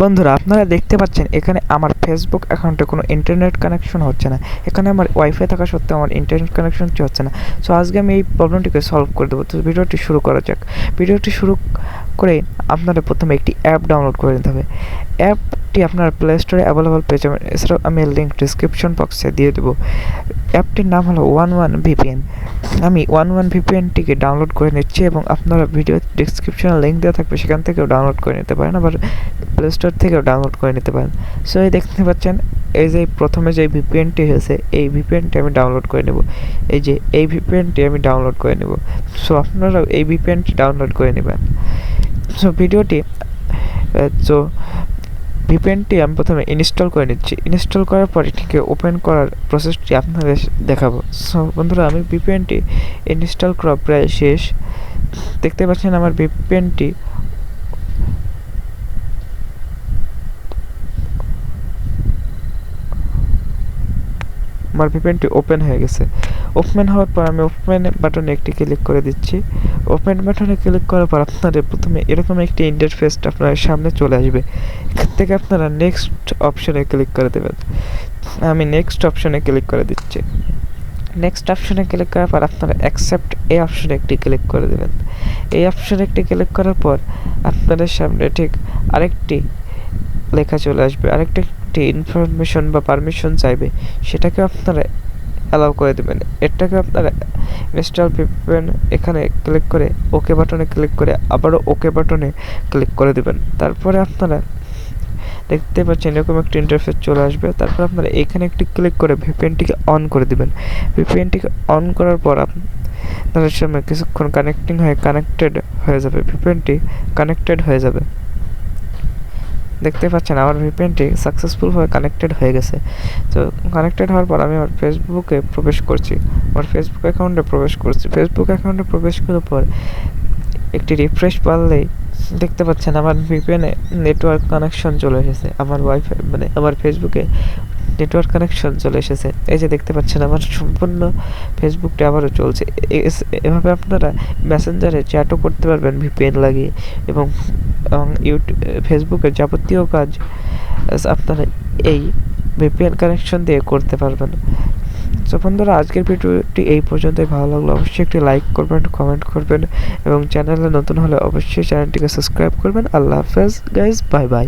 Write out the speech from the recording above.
বন্ধুরা, আপনারা দেখতে পাচ্ছেন, এখানে আমার ফেসবুক অ্যাকাউন্টে কোনো ইন্টারনেট কানেকশন হচ্ছে না। এখানে আমার ওয়াইফাই থাকা সত্ত্বেও আমার ইন্টারনেট কানেকশন হচ্ছে না। সো আজকে আমি এই প্রবলেমটিকে সলভ করে দেবো। তো ভিডিওটি শুরু করা যাক। ভিডিওটি শুরু করে আপনারা প্রথমে একটি অ্যাপ ডাউনলোড করে নিতে হবে। অ্যাপটি আপনার প্লে স্টোরে অ্যাভেলেবল পেয়ে যাবেন। এছাড়াও আমি লিঙ্ক ডিসক্রিপশন বক্সে দিয়ে দেবো। অ্যাপটির নাম হলো ওয়ান ওয়ান ভিপিএন আমি ওয়ান ওয়ান ভিপিএনটিকে ডাউনলোড করে নিচ্ছি এবং আপনারা ভিডিও ডিসক্রিপশনে লিঙ্ক দেওয়া থাকবে, সেখান থেকেও ডাউনলোড করে নিতে পারেন আবার প্লে স্টোর থেকেও ডাউনলোড করে নিতে পারেন। সো এই দেখতে পাচ্ছেন, এই যে প্রথমে যে ভিপিএনটি হয়েছে, এই ভিপিএনটি আমি ডাউনলোড করে নেব। এই যে এই ভিপিএনটি আমি ডাউনলোড করে নেব। সো আপনারাও এই ভিপিএনটি ডাউনলোড করে নেবেন। সো ভিডিওটি সো ভিপিএনটি আমি প্রথমে ইনস্টল করে নিচ্ছি। ইনস্টল করার পর এটিকে ওপেন করার প্রসেসটি আপনাদের দেখাবো। সো বন্ধুরা, আমি ভিপিএনটি ইনস্টল করা প্রায় শেষ। দেখতে পাচ্ছেন আমার ভিপিএনটি আমার ভিপিএনটি ওপেন হয়ে গেছে। ওপেন হওয়ার পর আমি ওপেন বাটনে একটি ক্লিক করে দিচ্ছি। ওপেন বাটনে ক্লিক করার পর আপনাদের প্রথমে এরকম একটি ইন্টারফেস আপনার সামনে চলে আসবে। এখান থেকে আপনারা নেক্সট অপশনে ক্লিক করে দেবেন। আমি নেক্সট অপশনে ক্লিক করে দিচ্ছি। নেক্সট অপশনে ক্লিক করার পর আপনারা অ্যাকসেপ্ট এই অপশনে একটি ক্লিক করে দেবেন। এই অপশনে একটি ক্লিক করার পর আপনাদের সামনে ঠিক আরেকটি লেখা চলে আসবে। আরেকটি একটি ইনফরমেশন বা পারমিশন চাইবে, সেটাকে আপনারা অ্যালাউ করে দেবেন। এটাকে আপনারা ইনস্টল পিপেন এখানে ক্লিক করে ওকে বাটনে ক্লিক করে আবারও ওকে বাটনে ক্লিক করে দেবেন। তারপরে আপনারা দেখতে পাচ্ছেন এরকম একটা ইন্টারফেস চলে আসবে। তারপর আপনারা এখানে একটি ক্লিক করে ভিপিএনটিকে অন করে দেবেন। ভিপিএনটিকে অন করার পর আপনাদের সামনে কিছুক্ষণ কানেক্টিং হয়ে কানেক্টেড হয়ে যাবে। ভিপিএনটি কানেক্টেড হয়ে যাবে। দেখতে পাচ্ছেন, আমার ভিপিএনটি সাকসেসফুলভাবে কানেক্টেড হয়ে গেছে। তো কানেক্টেড হওয়ার পর আমি আমার ফেসবুকে প্রবেশ করছি। আমার ফেসবুক অ্যাকাউন্টে প্রবেশ করছি। ফেসবুক অ্যাকাউন্টে প্রবেশ করার পর একটি রিফ্রেশ পারলেই দেখতে পাচ্ছেন আমার ভিপিএনে নেটওয়ার্ক কানেকশন চলে এসেছে। আমার ওয়াইফাই মানে আমার ফেসবুকে নেটওয়ার্ক কানেকশন চলে এসেছে। এই যে দেখতে পাচ্ছেন আমার সম্পূর্ণ ফেসবুকটা আবারও চলছে। এভাবে আপনারা মেসেঞ্জারে চ্যাটও করতে পারবেন ভিপিএন লাগিয়ে এবং ইউটিউব ফেসবুকের যাবতীয় কাজ আপনারা এই ভিপিএন কানেকশন দিয়ে করতে পারবেন। তো বন্ধুরা, আজকের ভিডিওটি এই পর্যন্তই। ভালো লাগল অবশ্যই একটি লাইক করবেন কমেন্ট করবেন এবং চ্যানেলে নতুন হলে অবশ্যই চ্যানেলটিকে সাবস্ক্রাইব করবেন। আল্লাহ হাফেজ। Guys bye bye